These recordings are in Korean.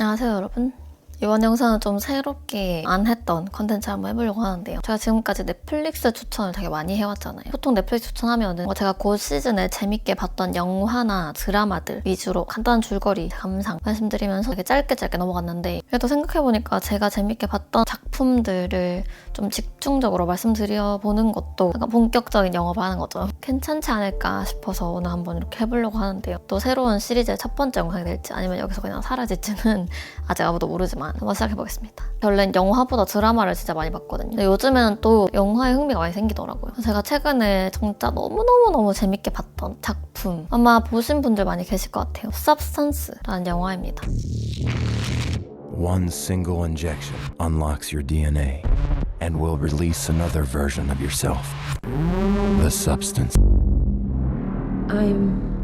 안녕하세요 여러분 이번 영상은 좀 새롭게 안 했던 컨텐츠 한번 해보려고 하는데요. 제가 지금까지 넷플릭스 추천을 되게 많이 해왔잖아요. 보통 넷플릭스 추천하면은 뭐 제가 그 시즌에 재밌게 봤던 영화나 드라마들 위주로 간단한 줄거리, 감상 말씀드리면서 되게 짧게 짧게 넘어갔는데 그래도 생각해보니까 제가 재밌게 봤던 작품들을 좀 집중적으로 말씀드려 보는 것도 약간 본격적인 영업을 하는 거죠. 괜찮지 않을까 싶어서 오늘 한번 이렇게 해보려고 하는데요. 또 새로운 시리즈의 첫 번째 영상이 될지 아니면 여기서 그냥 사라질지는 아직 아무도 모르지만 한번 시작해보겠습니다. 원래는 영화보다 드라마를 진짜 많이 봤거든요. 근데 요즘에는 또 영화에 흥미가 많이 생기더라고요. 제가 최근에 진짜 너무너무너무 재밌게 봤던 작품 아마 보신 분들 많이 계실 것 같아요. Substance라는 영화입니다. One single injection unlocks your DNA and will release another version of yourself. The substance. I'm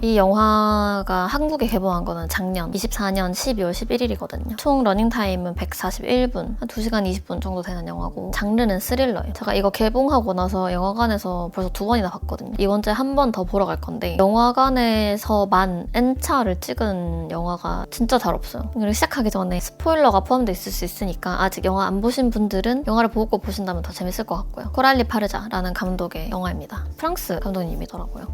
이 영화가 한국에 개봉한 거는 작년 24년 12월 11일이거든요. 총 러닝타임은 141분, 한 2시간 20분 정도 되는 영화고 장르는 스릴러예요. 제가 이거 개봉하고 나서 영화관에서 벌써 두 번이나 봤거든요. 이번 주에 한 번 더 보러 갈 건데 영화관에서만 N차를 찍은 영화가 진짜 잘 없어요. 그리고 시작하기 전에 스포일러가 포함되어 있을 수 있으니까 아직 영화 안 보신 분들은 영화를 보고 보신다면 더 재밌을 것 같고요. 코랄리 파르자라는 감독의 영화입니다. 프랑스 감독님이더라고요.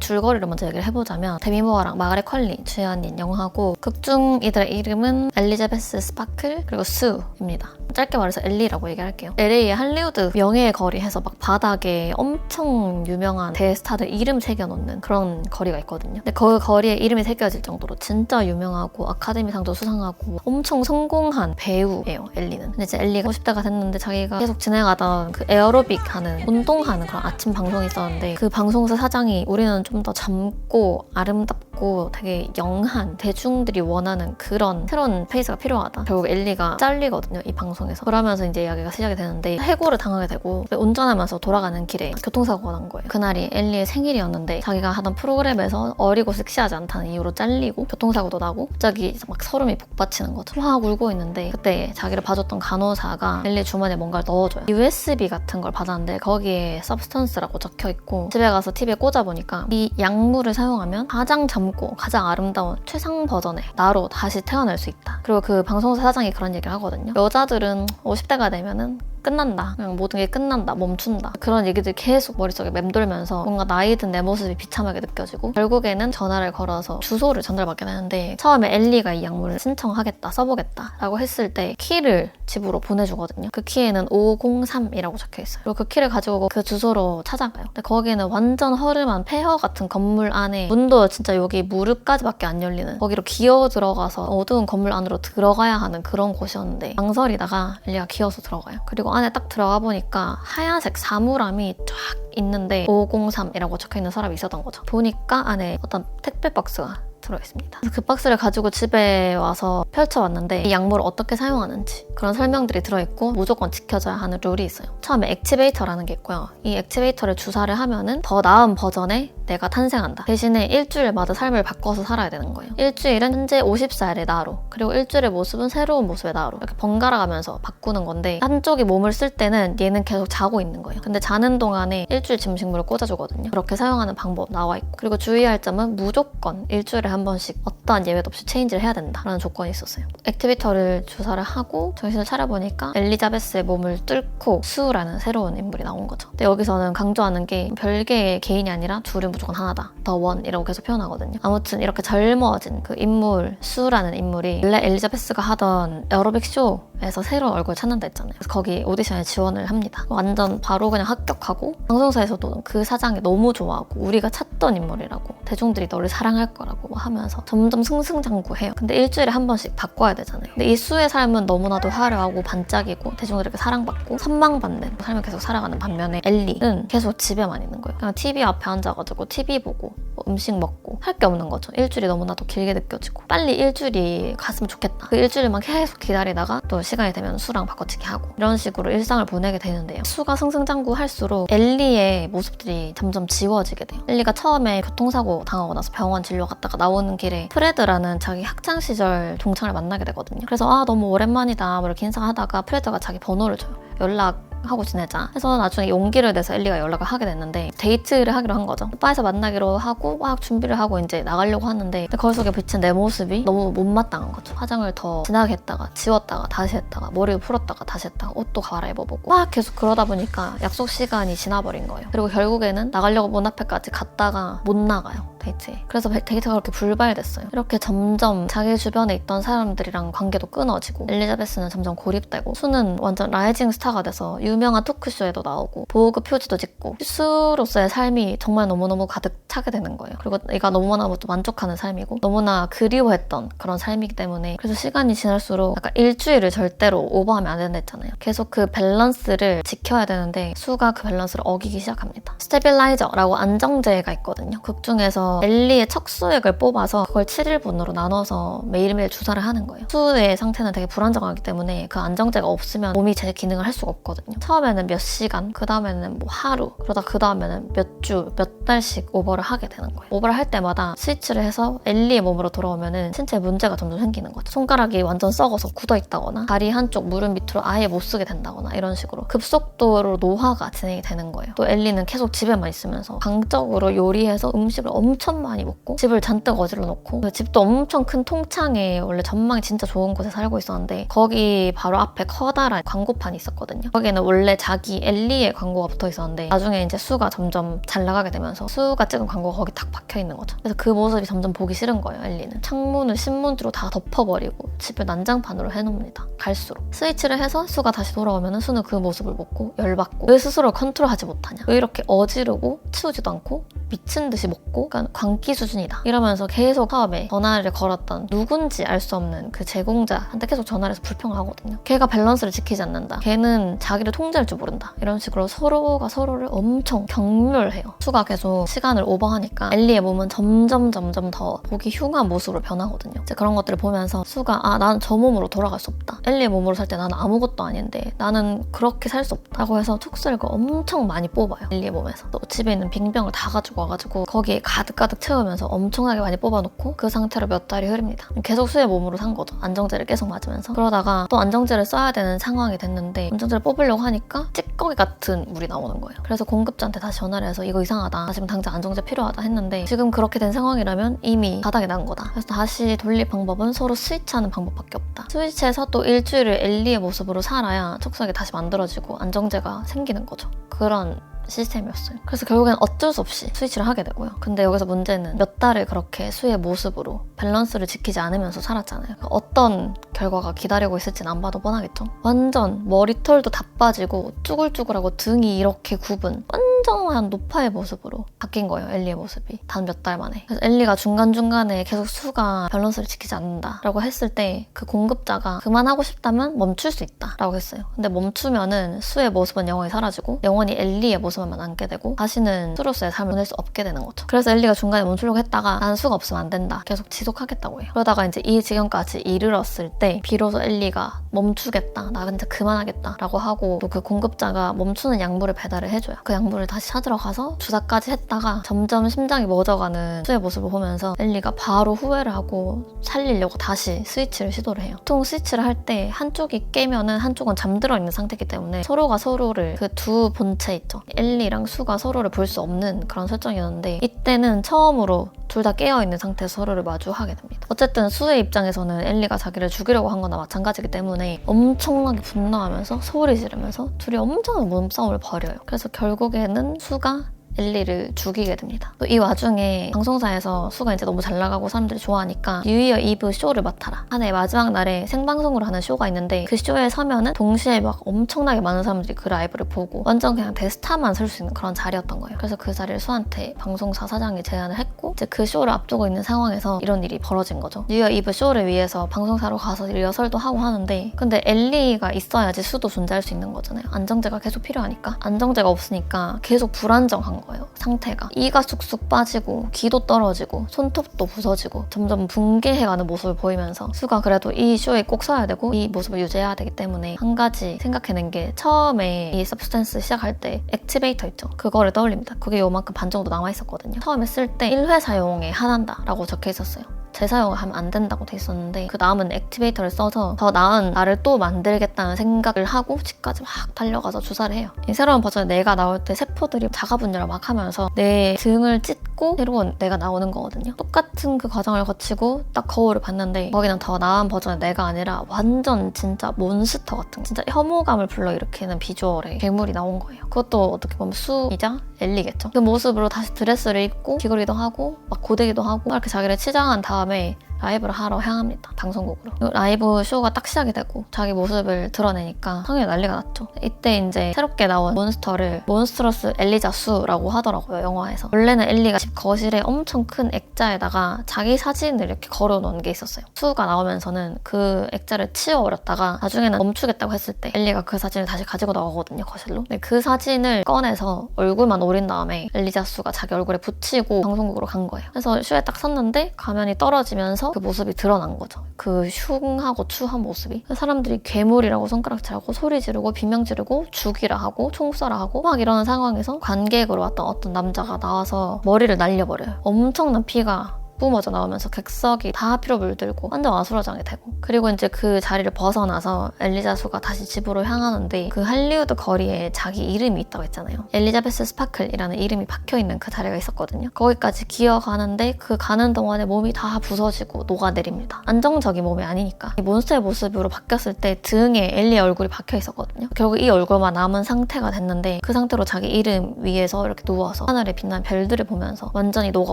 줄거리를 먼저 얘기를 해보자면 데미 모어랑 마가렛 컬리 주연인 영화고 극중 이들의 이름은 엘리자베스 스파클 그리고 수입니다. 짧게 말해서 엘리라고 얘기할게요. LA의 할리우드 명예의 거리 해서 막 바닥에 엄청 유명한 대스타들 이름 새겨놓는 그런 거리가 있거든요. 근데 그 거리에 이름이 새겨질 정도로 진짜 유명하고 아카데미상도 수상하고 엄청 성공한 배우예요. 엘리는. 근데 이제 엘리가 50대가 됐는데 자기가 계속 진행하던 그 에어로빅 하는 운동하는 그런 아침 방송이 있었는데 그 방송사 사장이 우리는 좀 더 젊고 아름답고 되게 영한 대중들이 원하는 그런 새로운 페이스가 필요하다. 결국 엘리가 잘리거든요. 이 방송에서. 그러면서 이제 이야기가 시작이 되는데 해고를 당하게 되고 운전하면서 돌아가는 길에 교통사고가 난 거예요. 그날이 엘리의 생일이었는데 자기가 하던 프로그램에서 어리고 섹시하지 않다는 이유로 잘리고 교통사고도 나고 갑자기 막 소름이 복받치는 거죠. 막 울고 있는데 그때 자기를 봐줬던 간호사가 엘리 주머니에 뭔가를 넣어줘요. USB 같은 걸 받았는데 거기에 substance라고 적혀 있고 집에 가서 TV에 꽂아 보니까 이 약물을 사용하면 가장 젊고 가장 아름다운 최상 버전의 나로 다시 태어날 수 있다. 그리고 그 방송사 사장이 그런 얘기를 하거든요. 여자들은 50대가 되면은 끝난다. 그냥 모든 게 끝난다. 멈춘다. 그런 얘기들이 계속 머릿속에 맴돌면서 뭔가 나이 든 내 모습이 비참하게 느껴지고 결국에는 전화를 걸어서 주소를 전달받게 되는데 처음에 엘리가 이 약물을 신청하겠다, 써보겠다 라고 했을 때 키를 집으로 보내주거든요. 그 키에는 503이라고 적혀 있어요. 그리고 그 키를 가지고 그 주소로 찾아가요. 근데 거기에는 완전 허름한 폐허 같은 건물 안에 문도 진짜 여기 무릎까지밖에 안 열리는 거기로 기어 들어가서 어두운 건물 안으로 들어가야 하는 그런 곳이었는데 망설이다가 엘리가 기어서 들어가요. 그리고 안에 딱 들어가 보니까 하얀색 사물함이 쫙 있는데 503이라고 적혀 있는 서랍이 있었던 거죠. 보니까 안에 어떤 택배 박스가 들어있습니다. 그 박스를 가지고 집에 와서 펼쳐왔는데 이 약물을 어떻게 사용하는지 그런 설명들이 들어있고 무조건 지켜져야 하는 룰이 있어요. 처음에 액티베이터라는 게 있고요. 이 액티베이터를 주사를 하면은 더 나은 버전의 내가 탄생한다. 대신에 일주일마다 삶을 바꿔서 살아야 되는 거예요. 일주일은 현재 50살의 나로 그리고 일주일의 모습은 새로운 모습의 나로 이렇게 번갈아 가면서 바꾸는 건데 한쪽이 몸을 쓸 때는 얘는 계속 자고 있는 거예요. 근데 자는 동안에 일 주일 짐식물을 꽂아주거든요. 그렇게 사용하는 방법 나와 있고 그리고 주의할 점은 무조건 일주일에 한 번씩 어떠한 예외도 없이 체인지를 해야 된다라는 조건이 있었어요. 액티베이터를 주사를 하고 정신을 차려보니까 엘리자베스의 몸을 뚫고 수라는 새로운 인물이 나온 거죠. 근데 여기서는 강조하는 게 별개의 개인이 아니라 둘은 무조건 하나다. 더 원이라고 계속 표현하거든요. 아무튼 이렇게 젊어진 그 인물 수라는 인물이 원래 엘리자베스가 하던 에어로빅 쇼에서 새로운 얼굴 찾는다 했잖아요. 그래서 거기 오디션에 지원을 합니다. 완전 바로 그냥 합격하고 방송 사에서도 그 사장이 너무 좋아하고 우리가 찾던 인물이라고 대중들이 너를 사랑할 거라고 하면서 점점 승승장구해요. 근데 일주일에 한 번씩 바꿔야 되잖아요. 근데 이 수의 삶은 너무나도 화려하고 반짝이고 대중들에게 사랑받고 선망받는 삶을 계속 살아가는 반면에 엘리는 계속 집에만 있는 거예요. 그냥 TV 앞에 앉아가지고 TV 보고 뭐 음식 먹고 할 게 없는 거죠. 일주일이 너무나도 길게 느껴지고 빨리 일주일이 갔으면 좋겠다. 그 일주일만 계속 기다리다가 또 시간이 되면 수랑 바꿔치기 하고 이런 식으로 일상을 보내게 되는데요. 수가 승승장구할수록 엘리의 모습들이 점점 지워지게 돼요. 엘리가 처음에 교통사고 당하고 나서 병원 진료 갔다가 나오는 길에 프레드라는 자기 학창 시절 동창을 만나게 되거든요. 그래서 아 너무 오랜만이다 뭐 이렇게 인사하다가 프레드가 자기 번호를 줘요. 연락 하고 지내자. 해서 나중에 용기를 내서 엘리가 연락을 하게 됐는데 데이트를 하기로 한 거죠. 바에서 만나기로 하고 막 준비를 하고 이제 나가려고 하는데 거울 속에 비친 내 모습이 너무 못마땅한 거죠. 화장을 더 진하게 했다가 지웠다가 다시 했다가 머리를 풀었다가 다시 했다가 옷도 갈아입어보고 막 계속 그러다 보니까 약속 시간이 지나버린 거예요. 그리고 결국에는 나가려고 문 앞에까지 갔다가 못 나가요 데이트에. 그래서 데이트가 그렇게 불발됐어요. 이렇게 점점 자기 주변에 있던 사람들이랑 관계도 끊어지고 엘리자베스는 점점 고립되고 수는 완전 라이징 스타가 돼서 유 명한 토크쇼에도 나오고 보급 표지도 찍고 수로서의 삶이 정말 너무너무 가득 차게 되는 거예요 그리고 내가 너무나도 만족하는 삶이고 너무나 그리워했던 그런 삶이기 때문에 그래서 시간이 지날수록 약간 일주일을 절대로 오버하면 안 된다 했잖아요 계속 그 밸런스를 지켜야 되는데 수가 그 밸런스를 어기기 시작합니다 스테빌라이저라고 안정제가 있거든요 극 중에서 엘리의 척수액을 뽑아서 그걸 7일분으로 나눠서 매일매일 주사를 하는 거예요. 수의 상태는 되게 불안정하기 때문에 그 안정제가 없으면 몸이 제 기능을 할 수가 없거든요. 처음에는 몇 시간, 그 다음에는 뭐 하루, 그러다 그 다음에는 몇 주, 몇 달씩 오버를 하게 되는 거예요. 오버를 할 때마다 스위치를 해서 엘리의 몸으로 돌아오면은 신체에 문제가 점점 생기는 거죠. 손가락이 완전 썩어서 굳어 있다거나 다리 한쪽 무릎 밑으로 아예 못 쓰게 된다거나 이런 식으로 급속도로 노화가 진행이 되는 거예요. 또 엘리는 계속 집에만 있으면서 강적으로 요리해서 음식을 엄청 많이 먹고 집을 잔뜩 어질러 놓고 그 집도 엄청 큰 통창에 원래 전망이 진짜 좋은 곳에 살고 있었는데 거기 바로 앞에 커다란 광고판이 있었거든요. 거기에는 원래 자기 엘리의 광고가 붙어 있었는데 나중에 이제 수가 점점 잘 나가게 되면서 수가 찍은 광고가 거기 딱 박혀 있는 거죠. 그래서 그 모습이 점점 보기 싫은 거예요, 엘리는. 창문을 신문지로 다 덮어버리고 집을 난장판으로 해놓습니다. 갈수록. 스위치를 해서 수가 다시 돌아오면 수는 그 모습을 보고 열받고 왜 스스로를 컨트롤하지 못하냐. 왜 이렇게 어지르고 치우지도 않고 미친 듯이 먹고 그러니까 광기 수준이다. 이러면서 계속 처음에 전화를 걸었던 누군지 알 수 없는 그 제공자한테 계속 전화를 해서 불평을 하거든요. 걔가 밸런스를 지키지 않는다. 걔는 자기를 통제할 줄 모른다. 이런 식으로 서로가 서로를 엄청 경멸해요. 수가 계속 시간을 오버하니까 엘리의 몸은 점점 점점 더 보기 흉한 모습으로 변하거든요. 이제 그런 것들을 보면서 수가 아 나는 저 몸으로 돌아갈 수 없다. 엘리의 몸으로 살 때 나는 아무것도 아닌데 나는 그렇게 살 수 없다고 해서 톡스를 엄청 많이 뽑아요. 엘리의 몸에서. 또 집에 있는 빙병을 다 가지고 와가지고 거기에 가득가득 채우면서 엄청나게 많이 뽑아놓고 그 상태로 몇 달이 흐릅니다. 계속 수의 몸으로 산 거죠. 안정제를 계속 맞으면서. 그러다가 또 안정제를 써야 되는 상황이 됐는데 안정제를 뽑으려고 하니까 찌꺼기 같은 물이 나오는 거예요. 그래서 공급자한테 다시 전화를 해서 이거 이상하다. 나 지금 당장 안정제 필요하다 했는데 지금 그렇게 된 상황이라면 이미 바닥에 난 거다. 그래서 다시 돌릴 방법은 서로 스위치하는 방법밖에 없다. 스위치해서 또 일주일을 엘리의 모습으로 살아야 촉수하게 다시 만들어지고 안정제가 생기는 거죠. 그런 시스템이었어요. 그래서 결국엔 어쩔 수 없이 스위치를 하게 되고요. 근데 여기서 문제는 몇 달을 그렇게 수의 모습으로 밸런스를 지키지 않으면서 살았잖아요. 어떤 결과가 기다리고 있을지는 안 봐도 뻔하겠죠. 완전 머리털도 다 빠지고 쭈글쭈글하고 등이 이렇게 굽은 완전한 노파의 모습으로 바뀐 거예요. 엘리의 모습이. 단 몇 달 만에. 그래서 엘리가 중간중간에 계속 수가 밸런스를 지키지 않는다라고 했을 때 그 공급자가 그만하고 싶다면 멈출 수 있다라고 했어요. 근데 멈추면은 수의 모습은 영원히 사라지고 영원히 엘리의 모습 만 남게 되고 다시는 수로서의 삶을 보낼 수 없게 되는 거죠. 그래서 엘리가 중간에 멈추려고 했다가 나는 수가 없으면 안 된다. 계속 지속하겠다고 해요. 그러다가 이제 이 지경까지 이르렀을 때 비로소 엘리가 멈추겠다. 나 진짜 그만하겠다 라고 하고 또 그 공급자가 멈추는 약물을 배달을 해줘요. 그 약물을 다시 찾으러 가서 주사까지 했다가 점점 심장이 멎어가는 수의 모습을 보면서 엘리가 바로 후회를 하고 살리려고 다시 스위치를 시도를 해요. 보통 스위치를 할 때 한쪽이 깨면은 한쪽은 잠들어 있는 상태이기 때문에 서로가 서로를 그 두 본체 있죠. 엘리랑 수가 서로를 볼 수 없는 그런 설정이었는데 이때는 처음으로 둘 다 깨어있는 상태에서 서로를 마주하게 됩니다. 어쨌든 수의 입장에서는 엘리가 자기를 죽이려고 한 거나 마찬가지이기 때문에 엄청나게 분노하면서 소리 지르면서 둘이 엄청난 몸싸움을 벌여요. 그래서 결국에는 수가 엘리를 죽이게 됩니다. 또 이 와중에 방송사에서 수가 이제 너무 잘 나가고 사람들이 좋아하니까 뉴이어 이브 쇼를 맡아라. 한 해 마지막 날에 생방송으로 하는 쇼가 있는데 그 쇼에 서면은 동시에 막 엄청나게 많은 사람들이 그 라이브를 보고 완전 그냥 대스타만 설 수 있는 그런 자리였던 거예요. 그래서 그 자리를 수한테 방송사 사장이 제안을 했고 이제 그 쇼를 앞두고 있는 상황에서 이런 일이 벌어진 거죠. 뉴이어 이브 쇼를 위해서 방송사로 가서 리허설도 하고 하는데 근데 엘리가 있어야지 수도 존재할 수 있는 거잖아요. 안정제가 계속 필요하니까 안정제가 없으니까 계속 불안정한 거 예요. 상태가 이가 쑥쑥 빠지고 기도 떨어지고 손톱도 부서지고 점점 붕괴해가는 모습을 보이면서 수가 그래도 이 쇼에 꼭 서야 되고 이 모습을 유지해야 되기 때문에 한 가지 생각해낸 게 처음에 이 서브스탄스 시작할 때 액티베이터 있죠. 그거를 떠올립니다. 그게 요만큼 반 정도 남아 있었거든요. 처음에 쓸 때 1회 사용에 한한다라고 적혀 있었어요. 재사용을 하면 안 된다고 돼 있었는데 그 남은 액티베이터를 써서 더 나은 나를 또 만들겠다는 생각을 하고 집까지 막 달려가서 주사를 해요. 이 새로운 버전의 내가 나올 때 세포들이 자가 분열을 막 하면서 내 등을 찢고 새로운 내가 나오는 거거든요. 똑같은 그 과정을 거치고 딱 거울을 봤는데 거기는 더 나은 버전의 내가 아니라 완전 진짜 몬스터 같은 거. 진짜 혐오감을 불러일으키는 비주얼의 괴물이 나온 거예요. 그것도 어떻게 보면 수이자 엘리겠죠. 그 모습으로 다시 드레스를 입고 귀걸이도 하고 막 고데기도 하고 이렇게 자기를 치장한 다음에 라이브를 하러 향합니다. 방송국으로. 라이브 쇼가 딱 시작이 되고 자기 모습을 드러내니까 성에 난리가 났죠. 이때 이제 새롭게 나온 몬스터를 몬스트러스 엘리자 수라고 하더라고요. 영화에서. 원래는 엘리가 집 거실에 엄청 큰 액자에다가 자기 사진을 이렇게 걸어 놓은 게 있었어요. 수가 나오면서는 그 액자를 치워버렸다가 나중에는 멈추겠다고 했을 때 엘리가 그 사진을 다시 가지고 나오거든요. 거실로. 근데 그 사진을 꺼내서 얼굴만 오린 다음에 엘리자 수가 자기 얼굴에 붙이고 방송국으로 간 거예요. 그래서 쇼에 딱 섰는데 가면이 떨어지면서 그 모습이 드러난 거죠. 그 흉하고 추한 모습이. 사람들이 괴물이라고 손가락질하고 소리 지르고 비명 지르고 죽이라 하고 총 쏴라 하고 막 이러는 상황에서 관객으로 왔던 어떤 남자가 나와서 머리를 날려버려요. 엄청난 피가 뿜어져 나오면서 객석이 다 피로 물들고 완전 아수라장이 되고 그리고 이제 그 자리를 벗어나서 엘리자수가 다시 집으로 향하는데 그 할리우드 거리에 자기 이름이 있다고 했잖아요. 엘리자베스 스파클이라는 이름이 박혀있는 그 자리가 있었거든요. 거기까지 기어가는데 그 가는 동안에 몸이 다 부서지고 녹아내립니다. 안정적인 몸이 아니니까. 이 몬스터의 모습으로 바뀌었을 때 등에 엘리의 얼굴이 박혀 있었거든요. 결국 이 얼굴만 남은 상태가 됐는데 그 상태로 자기 이름 위에서 이렇게 누워서 하늘에 빛나는 별들을 보면서 완전히 녹아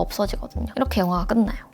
없어지거든요. 이렇게 영화가 끝나요.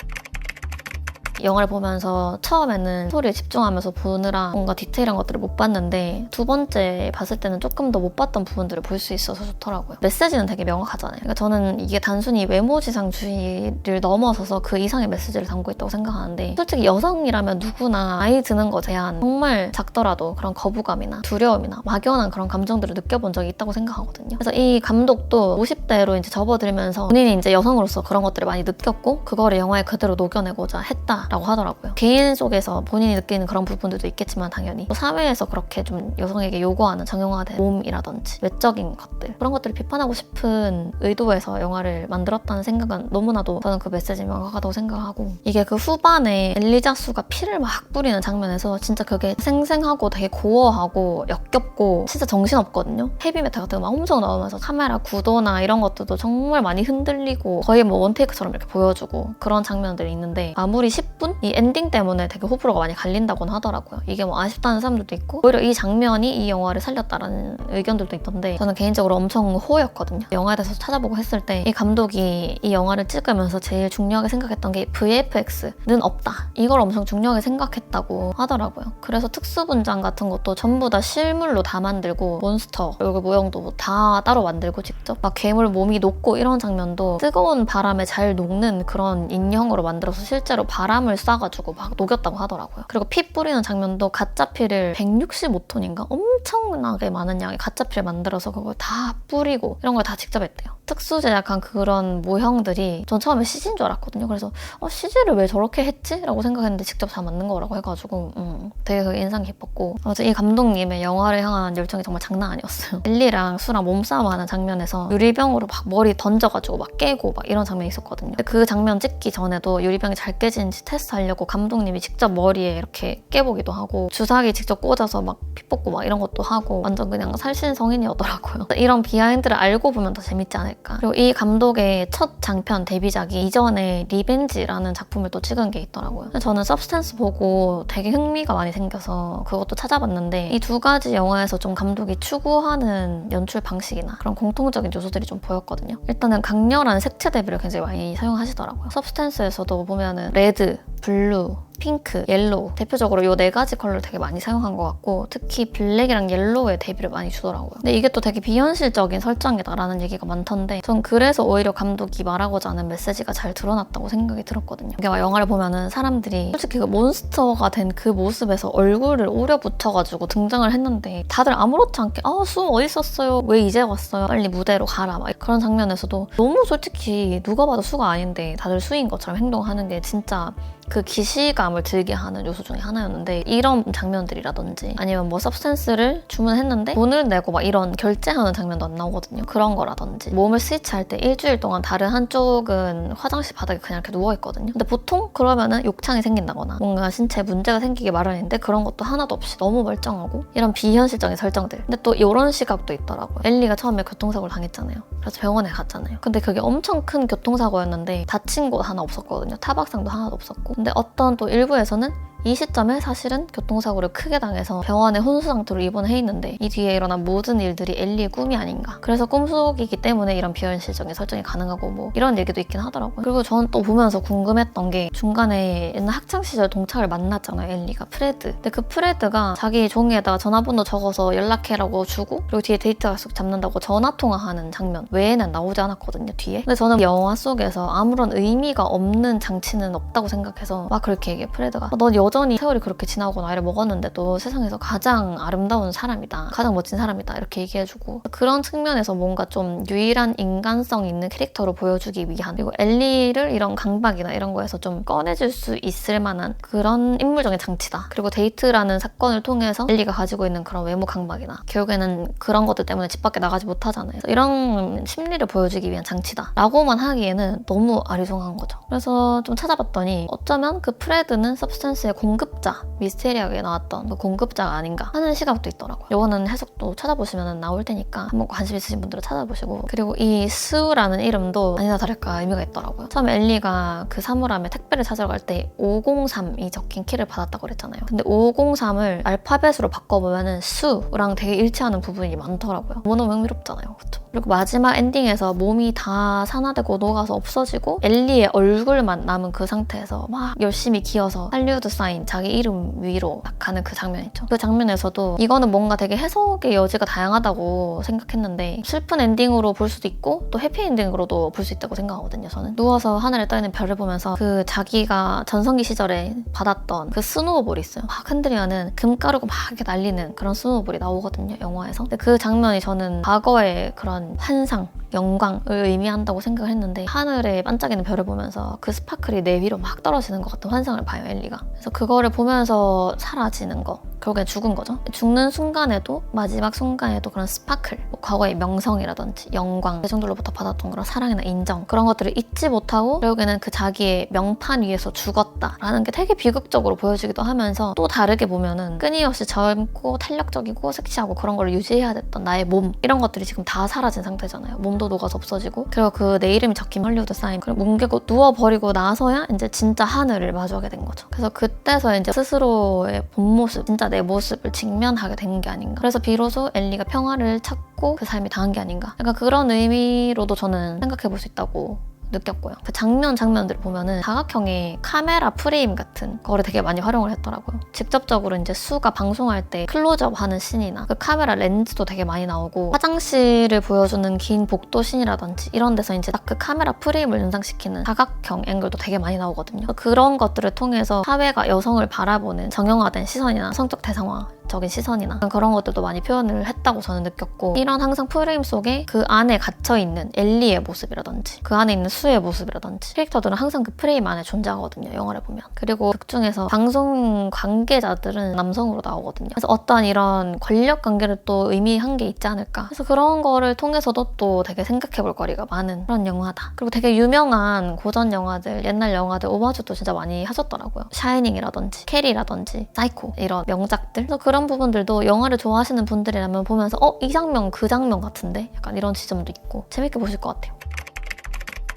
영화를 보면서 처음에는 스토리에 집중하면서 보느라 뭔가 디테일한 것들을 못 봤는데 두 번째 봤을 때는 조금 더 못 봤던 부분들을 볼 수 있어서 좋더라고요. 메시지는 되게 명확하잖아요. 그러니까 저는 이게 단순히 외모지상주의를 넘어서서 그 이상의 메시지를 담고 있다고 생각하는데 솔직히 여성이라면 누구나 아이 드는 것에 대한 정말 작더라도 그런 거부감이나 두려움이나 막연한 그런 감정들을 느껴본 적이 있다고 생각하거든요. 그래서 이 감독도 50대로 이제 접어들면서 본인이 이제 여성으로서 그런 것들을 많이 느꼈고 그거를 영화에 그대로 녹여내고자 했다. 라고 하더라고요. 개인 속에서 본인이 느끼는 그런 부분들도 있겠지만 당연히 또 사회에서 그렇게 좀 여성에게 요구하는 정형화된 몸이라든지 외적인 것들 그런 것들을 비판하고 싶은 의도에서 영화를 만들었다는 생각은 너무나도 저는 그 메시지 명확하다고 생각하고 이게 그 후반에 엘리자 수가 피를 막 뿌리는 장면에서 진짜 그게 생생하고 되게 고어하고 역겹고 진짜 정신없거든요. 헤비메탈 같은 거 막 엄청 나오면서 카메라 구도나 이런 것들도 정말 많이 흔들리고 거의 뭐 원테이크처럼 이렇게 보여주고 그런 장면들이 있는데 아무리 10분 이 엔딩 때문에 되게 호불호가 많이 갈린다고는 하더라고요. 이게 뭐 아쉽다는 사람들도 있고 오히려 이 장면이 이 영화를 살렸다라는 의견들도 있던데 저는 개인적으로 엄청 호였거든요. 영화에 대해서 찾아보고 했을 때 이 감독이 이 영화를 찍으면서 제일 중요하게 생각했던 게 VFX는 없다. 이걸 엄청 중요하게 생각했다고 하더라고요. 그래서 특수 분장 같은 것도 전부 다 실물로 다 만들고 몬스터 얼굴 모형도 다 따로 만들고 직접 막 괴물 몸이 녹고 이런 장면도 뜨거운 바람에 잘 녹는 그런 인형으로 만들어서 실제로 바람을 쏴가지고 막 녹였다고 하더라고요. 그리고 피 뿌리는 장면도 가짜 피를 165톤인가 엄청나게 많은 양의 가짜 피를 만들어서 그걸 다 뿌리고 이런 걸 다 직접 했대요. 특수 제작한 그런 모형들이 전 처음에 CG인 줄 알았거든요. 그래서 어, CG를 왜 저렇게 했지? 라고 생각했는데 직접 다 만든 거라고 해가지고 음, 되게 인상 깊었고 아무튼 이 감독님의 영화를 향한 열정이 정말 장난 아니었어요. 엘리랑 수랑 몸싸움하는 장면에서 유리병으로 막 머리 던져가지고 막 깨고 막 이런 장면이 있었거든요. 그 장면 찍기 전에도 유리병이 잘 깨지는지 테스트하려고 감독님이 직접 머리에 이렇게 깨보기도 하고 주사기 직접 꽂아서 막 피 뽑고 막 이런 것도 하고 완전 그냥 살신 성인이었더라고요. 이런 비하인드를 알고 보면 더 재밌지 않을까. 그리고 이 감독의 첫 장편 데뷔작이 이전에 리벤지라는 작품을 또 찍은 게 있더라고요. 저는 서브스탠스 보고 되게 흥미가 많이 생겨서 그것도 찾아봤는데 이 두 가지 영화에서 좀 감독이 추구하는 연출 방식이나 그런 공통적인 요소들이 좀 보였거든요. 일단은 강렬한 색채 대비를 굉장히 많이 사용하시더라고요. 서브스탠스에서도 보면은 레드, 블루, 핑크, 옐로우 대표적으로 이 네 가지 컬러를 되게 많이 사용한 것 같고 특히 블랙이랑 옐로우의 대비를 많이 주더라고요. 근데 이게 또 되게 비현실적인 설정이다라는 얘기가 많던데 전 그래서 오히려 감독이 말하고자 하는 메시지가 잘 드러났다고 생각이 들었거든요. 이게 막 영화를 보면은 사람들이 솔직히 그 몬스터가 된 그 모습에서 얼굴을 오려 붙여가지고 등장을 했는데 다들 아무렇지 않게 아수 어디 있었어요? 왜 이제 왔어요? 빨리 무대로 가라 막 그런 장면에서도 너무 솔직히 누가 봐도 수가 아닌데 다들 수인 것처럼 행동하는 게 진짜 그 기시감을 들게 하는 요소 중에 하나였는데 이런 장면들이라든지 아니면 뭐 서브스텐스를 주문했는데 돈을 내고 막 이런 결제하는 장면도 안 나오거든요. 그런 거라든지 몸을 스위치할 때 일주일 동안 다른 한쪽은 화장실 바닥에 그냥 이렇게 누워 있거든요. 근데 보통 그러면은 욕창이 생긴다거나 뭔가 신체에 문제가 생기기 마련인데 그런 것도 하나도 없이 너무 멀쩡하고 이런 비현실적인 설정들. 근데 또 이런 시각도 있더라고요. 엘리가 처음에 교통사고를 당했잖아요. 그래서 병원에 갔잖아요. 근데 그게 엄청 큰 교통사고였는데 다친 곳 하나 없었거든요. 타박상도 하나도 없었고. 근데 어떤 또 일부에서는 이 시점에 사실은 교통사고를 크게 당해서 병원에 혼수 상태로 입원해 있는데 이 뒤에 일어난 모든 일들이 엘리의 꿈이 아닌가. 그래서 꿈속이기 때문에 이런 비현실적인 설정이 가능하고 뭐 이런 얘기도 있긴 하더라고요. 그리고 저는 또 보면서 궁금했던 게 중간에 옛날 학창 시절 동창을 만났잖아요. 엘리가 프레드. 근데 그 프레드가 자기 종이에다가 전화번호 적어서 연락해라고 주고 그리고 뒤에 데이트 약속 잡는다고 전화 통화하는 장면 외에는 나오지 않았거든요. 뒤에. 근데 저는 영화 속에서 아무런 의미가 없는 장치는 없다고 생각해서 막 그렇게 얘기해 프레드가 넌 여 전히 세월이 그렇게 지나고 나이를 먹었는데도 세상에서 가장 아름다운 사람이다. 가장 멋진 사람이다. 이렇게 얘기해주고 그런 측면에서 뭔가 좀 유일한 인간성 있는 캐릭터로 보여주기 위한 그리고 엘리를 이런 강박이나 이런 거에서 좀 꺼내줄 수 있을 만한 그런 인물적인 장치다. 그리고 데이트라는 사건을 통해서 엘리가 가지고 있는 그런 외모 강박이나 결국에는 그런 것들 때문에 집 밖에 나가지 못하잖아요. 이런 심리를 보여주기 위한 장치다. 라고만 하기에는 너무 아리송한 거죠. 그래서 좀 찾아봤더니 어쩌면 그 프레드는 서브스턴스의 공급자, 미스테리하게 나왔던 그 공급자가 아닌가 하는 시각도 있더라고요. 이거는 해석도 찾아보시면 나올 테니까 한번 관심 있으신 분들은 찾아보시고 그리고 이 수라는 이름도 아니나 다를까 의미가 있더라고요. 처음에 엘리가 그 사물함에 택배를 찾으러 갈 때 503이 적힌 키를 받았다고 그랬잖아요. 근데 503을 알파벳으로 바꿔보면은 수랑 되게 일치하는 부분이 많더라고요. 너무 흥미롭잖아요. 그쵸? 그리고 마지막 엔딩에서 몸이 다 산화되고 녹아서 없어지고 엘리의 얼굴만 남은 그 상태에서 막 열심히 기어서 할리우드 사인 자기 이름 위로 딱 가는 그 장면 있죠. 그 장면에서도 이거는 뭔가 되게 해석의 여지가 다양하다고 생각했는데 슬픈 엔딩으로 볼 수도 있고 또 해피 엔딩으로도 볼 수 있다고 생각하거든요. 저는 누워서 하늘에 떠 있는 별을 보면서 그 자기가 전성기 시절에 받았던 그 스노우볼이 있어요. 막 흔들면은 금가루가 막 이렇게 날리는 그런 스노우볼이 나오거든요. 영화에서. 근데 그 장면이 저는 과거의 그런 환상 영광을 의미한다고 생각을 했는데 하늘에 반짝이는 별을 보면서 그 스파클이 내 위로 막 떨어지는 것 같은 환상을 봐요 엘리가. 그래서 그거를 보면서 사라지는 거 결국엔 죽은 거죠. 죽는 순간에도 마지막 순간에도 그런 스파클 뭐 과거의 명성이라든지 영광 대중들로부터 받았던 그런 사랑이나 인정 그런 것들을 잊지 못하고 결국에는 그 자기의 명판 위에서 죽었다라는 게 되게 비극적으로 보여지기도 하면서 또 다르게 보면은 끊임없이 젊고 탄력적이고 섹시하고 그런 걸 유지해야 됐던 나의 몸 이런 것들이 지금 다 사라진 상태잖아요. 몸도 녹아서 없어지고 그리고 그 내 이름이 적힌 헐리우드 사인 그리고 뭉개고 누워버리고 나서야 이제 진짜 하늘을 마주하게 된 거죠. 그래서 그때서 이제 스스로의 본 모습 진짜 내 모습을 직면하게 된 게 아닌가. 그래서 비로소 엘리가 평화를 찾고 그 삶이 닿은 게 아닌가. 약간 그런 의미로도 저는 생각해 볼 수 있다고 느꼈고요. 그 장면 장면들을 보면은 사각형의 카메라 프레임 같은 거를 되게 많이 활용을 했더라고요. 직접적으로 이제 수가 방송할 때 클로즈업 하는 씬이나 그 카메라 렌즈도 되게 많이 나오고 화장실을 보여주는 긴 복도 씬이라든지 이런 데서 이제 딱 그 카메라 프레임을 연상시키는 사각형 앵글도 되게 많이 나오거든요. 그런 것들을 통해서 사회가 여성을 바라보는 정형화된 시선이나 성적 대상화 적인 시선이나 그런 것들도 많이 표현을 했다고 저는 느꼈고 이런 항상 프레임 속에 그 안에 갇혀 있는 엘리의 모습이라든지 그 안에 있는 수의 모습이라든지 캐릭터들은 항상 그 프레임 안에 존재하거든요 영화를 보면. 그리고 극 중에서 방송 관계자들은 남성으로 나오거든요. 그래서 어떠한 이런 권력 관계를 또 의미한 게 있지 않을까. 그래서 그런 거를 통해서도 또 되게 생각해 볼 거리가 많은 그런 영화다. 그리고 되게 유명한 고전 영화들 옛날 영화들 오마주도 진짜 많이 하셨더라고요. 샤이닝이라든지 캐리라든지 사이코 이런 명작들. 그래서 그런 부분들도 영화를 좋아하시는 분들이라면 보면서 어 이 장면 그 장면 같은데 약간 이런 지점도 있고 재밌게 보실 것 같아요.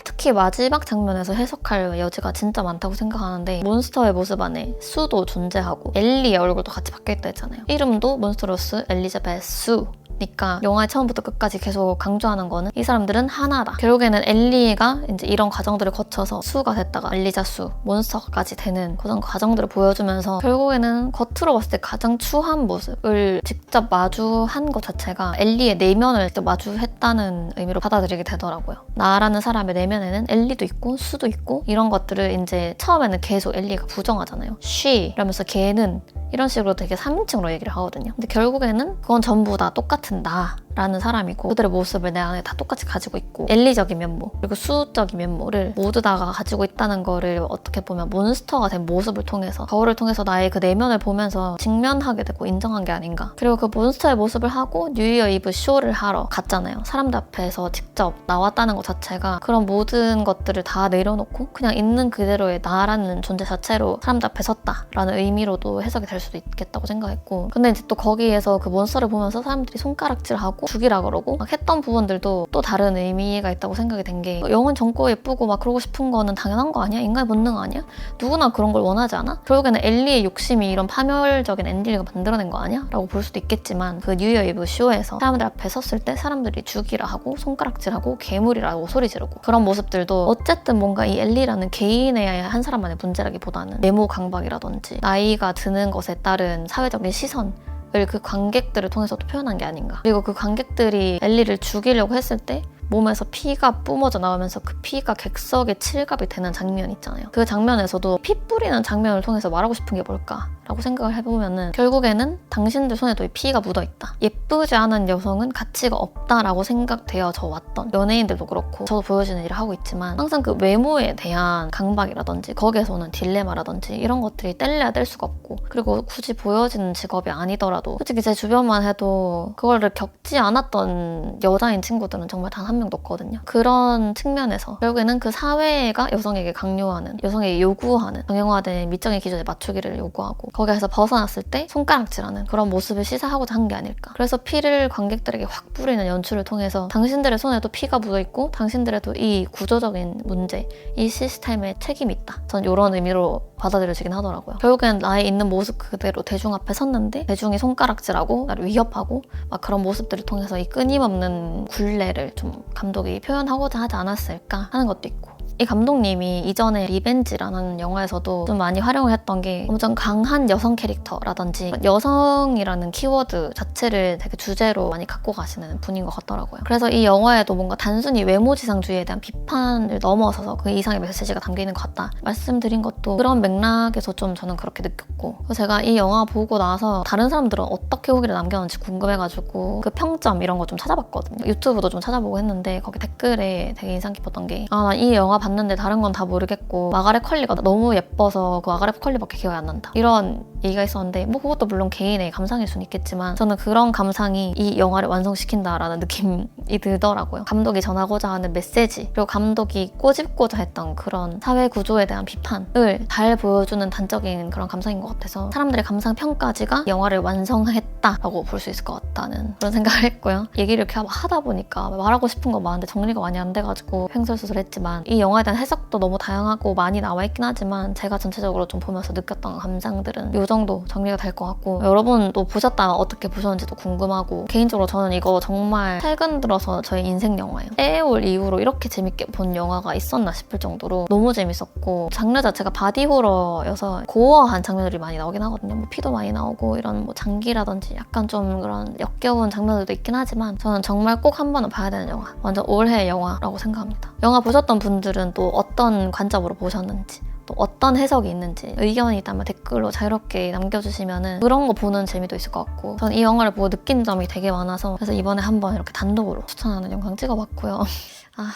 특히 마지막 장면에서 해석할 여지가 진짜 많다고 생각하는데 몬스터의 모습 안에 수도 존재하고 엘리의 얼굴도 같이 바뀌어있다 했잖아요. 이름도 몬스터로스 엘리자베스 수. 니까 영화의 처음부터 끝까지 계속 강조하는 거는 이 사람들은 하나다. 결국에는 엘리가 이제 이런 과정들을 거쳐서 수가 됐다가 엘리자 수, 몬스터까지 되는 그런 과정들을 보여주면서 결국에는 겉으로 봤을 때 가장 추한 모습을 직접 마주한 것 자체가 엘리의 내면을 직접 마주했다는 의미로 받아들이게 되더라고요. 나라는 사람의 내면에는 엘리도 있고 수도 있고 이런 것들을 이제 처음에는 계속 엘리가 부정하잖아요. she 이러면서 걔는 이런 식으로 되게 3인칭으로 얘기를 하거든요. 근데 결국에는 그건 전부 다 똑같은 나 라는 사람이고 그들의 모습을 내 안에 다 똑같이 가지고 있고 엘리적인 면모 그리고 수적인 면모를 모두 다가 가지고 있다는 거를 어떻게 보면 몬스터가 된 모습을 통해서 거울을 통해서 나의 그 내면을 보면서 직면하게 되고 인정한 게 아닌가. 그리고 그 몬스터의 모습을 하고 뉴이어 이브 쇼를 하러 갔잖아요. 사람들 앞에서 직접 나왔다는 것 자체가 그런 모든 것들을 다 내려놓고 그냥 있는 그대로의 나라는 존재 자체로 사람들 앞에 섰다라는 의미로도 해석이 될 수도 있겠다고 생각했고 근데 이제 또 거기에서 그 몬스터를 보면서 사람들이 손가락질하고 죽이라 그러고 막 했던 부분들도 또 다른 의미가 있다고 생각이 된 게 영은 젊고 예쁘고 막 그러고 싶은 거는 당연한 거 아니야? 인간의 본능 아니야? 누구나 그런 걸 원하지 않아? 결국에는 엘리의 욕심이 이런 파멸적인 엔딩을 만들어낸 거 아니야? 라고 볼 수도 있겠지만 그 뉴이어 이브 쇼에서 사람들 앞에 섰을 때 사람들이 죽이라 하고 손가락질하고 괴물이라고 소리 지르고 그런 모습들도 어쨌든 뭔가 이 엘리라는 개인의 한 사람만의 문제라기보다는 내모 강박이라든지 나이가 드는 것에 따른 사회적인 시선 을 그 관객들을 통해서도 표현한 게 아닌가. 그리고 그 관객들이 엘리를 죽이려고 했을 때 몸에서 피가 뿜어져 나오면서 그 피가 객석에 칠갑이 되는 장면 있잖아요. 그 장면에서도 피 뿌리는 장면을 통해서 말하고 싶은 게 뭘까라고 생각을 해보면은 결국에는 당신들 손에도 이 피가 묻어 있다. 예쁘지 않은 여성은 가치가 없다라고 생각되어져 왔던 연예인들도 그렇고 저도 보여지는 일을 하고 있지만 항상 그 외모에 대한 강박이라든지 거기에서 오는 딜레마라든지 이런 것들이 뗄래야 뗄 수가 없고 그리고 굳이 보여지는 직업이 아니더라도 솔직히 제 주변만 해도 그거를 겪지 않았던 여자인 친구들은 정말 단 한 명도 없거든요. 그런 측면에서 결국에는 그 사회가 여성에게 강요하는 여성에게 요구하는 정형화된 미적인 기준에 맞추기를 요구하고 거기에서 벗어났을 때 손가락질하는 그런 모습을 시사하고자 한 게 아닐까. 그래서 피를 관객들에게 확 뿌리는 연출을 통해서 당신들의 손에도 피가 묻어 있고 당신들에도 이 구조적인 문제, 이 시스템에 책임이 있다. 전 이런 의미로 받아들여지긴 하더라고요. 결국엔 나의 있는 모습 그대로 대중 앞에 섰는데 대중이 손가락질하고 나를 위협하고 막 그런 모습들을 통해서 이 끊임없는 굴레를 좀 감독이 표현하고자 하지 않았을까 하는 것도 있고 이 감독님이 이전에 리벤지라는 영화에서도 좀 많이 활용을 했던 게 엄청 강한 여성 캐릭터라든지 여성이라는 키워드 자체를 되게 주제로 많이 갖고 가시는 분인 것 같더라고요. 그래서 이 영화에도 뭔가 단순히 외모지상주의에 대한 비판을 넘어서서 그 이상의 메시지가 담겨 있는 것 같다. 말씀드린 것도 그런 맥락에서 좀 저는 그렇게 느꼈고 제가 이 영화 보고 나서 다른 사람들은 어떻게 후기를 남겨놓은지 궁금해가지고 그 평점 이런 거 좀 찾아봤거든요. 유튜브도 좀 찾아보고 했는데 거기 댓글에 되게 인상 깊었던 게아나이 영화 봤는데 다른 건 다 모르겠고 마가렛 컬리가 너무 예뻐서 그 마가렛 컬리밖에 기억이 안 난다. 이런 얘기가 있었는데 뭐 그것도 물론 개인의 감상일 수는 있겠지만 저는 그런 감상이 이 영화를 완성시킨다라는 느낌이 들더라고요. 감독이 전하고자 하는 메시지 그리고 감독이 꼬집고자 했던 그런 사회 구조에 대한 비판을 잘 보여주는 단적인 그런 감상인 것 같아서 사람들의 감상 평가지가 영화를 완성했다라고 볼 수 있을 것 같다는 그런 생각을 했고요. 얘기를 이렇게 하다 보니까 말하고 싶은 거 많은데 정리가 많이 안 돼가지고 횡설수설했지만 이 영화 에 대한 해석도 너무 다양하고 많이 나와 있긴 하지만 제가 전체적으로 좀 보면서 느꼈던 감상들은 이 정도 정리가 될 것 같고 여러분도 보셨다면 어떻게 보셨는지도 궁금하고 개인적으로 저는 이거 정말 최근 들어서 저의 인생 영화예요. 에어올 이후로 이렇게 재밌게 본 영화가 있었나 싶을 정도로 너무 재밌었고 장르 자체가 바디 호러여서 고어한 장면들이 많이 나오긴 하거든요. 뭐 피도 많이 나오고 이런 뭐 장기라든지 약간 좀 그런 역겨운 장면들도 있긴 하지만 저는 정말 꼭 한 번은 봐야 되는 영화. 완전 올해 영화라고 생각합니다. 영화 보셨던 분들은 또 어떤 관점으로 보셨는지 또 어떤 해석이 있는지 의견이 있다면 댓글로 자유롭게 남겨주시면 그런 거 보는 재미도 있을 것 같고 저는 이 영화를 보고 느낀 점이 되게 많아서 그래서 이번에 한번 이렇게 단독으로 추천하는 영상 찍어봤고요. 아...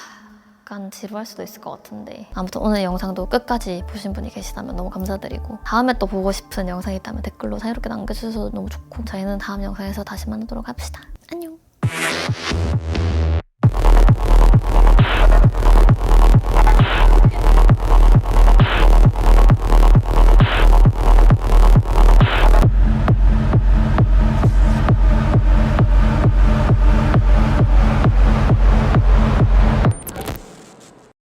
약간 지루할 수도 있을 것 같은데 아무튼 오늘 영상도 끝까지 보신 분이 계시다면 너무 감사드리고 다음에 또 보고 싶은 영상이 있다면 댓글로 자유롭게 남겨주셔도 너무 좋고 저희는 다음 영상에서 다시 만나도록 합시다. 안녕